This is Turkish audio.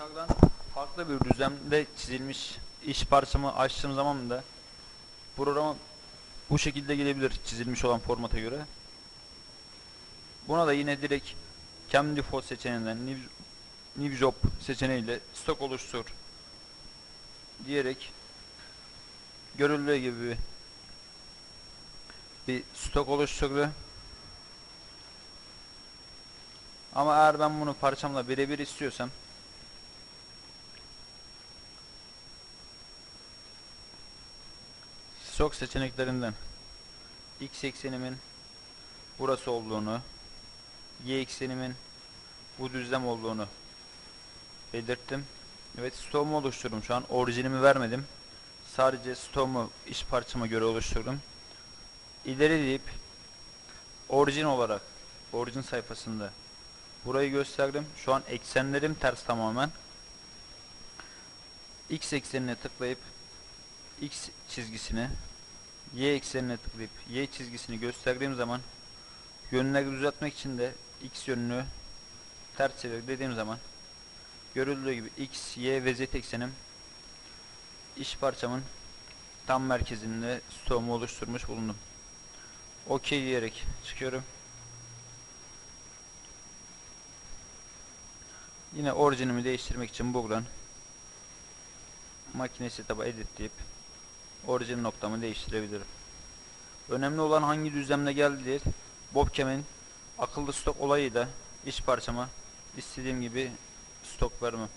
dışarıdan farklı bir düzlemde çizilmiş iş parçamı açtığım zaman da programa bu şekilde gelebilir çizilmiş olan formata göre. Buna da yine direkt Cam Default seçeneğinden New, New Job seçeneğiyle stok oluştur diyerek görüldüğü gibi bir stok oluşturdu. Ama eğer ben bunu parçamla birebir istiyorsam stok seçeneklerinden x eksenimin burası olduğunu y eksenimin bu düzlem olduğunu belirttim. Evet stoğumu oluşturdum şu an orijinimi vermedim. Sadece stoğumu iş parçama göre oluşturdum. İleri deyip orijin olarak orijin sayfasında burayı gösterdim. Şu an eksenlerim ters tamamen. X eksenine tıklayıp X çizgisini Y eksenine tıklayıp Y çizgisini gösterdiğim zaman yönleri düzeltmek için de X yönünü ters çevir dediğim zaman görüldüğü gibi X, Y ve Z eksenim iş parçamın tam merkezinde stoğumu oluşturmuş bulundum. OK diyerek çıkıyorum. Yine orijinimi değiştirmek için buradan makine setup'a edit deyip orijin noktamı değiştirebilirim. Önemli olan hangi düzlemle geldi değil. Bobcam'in akıllı stok olayıyla iş parçama istediğim gibi stok vermem.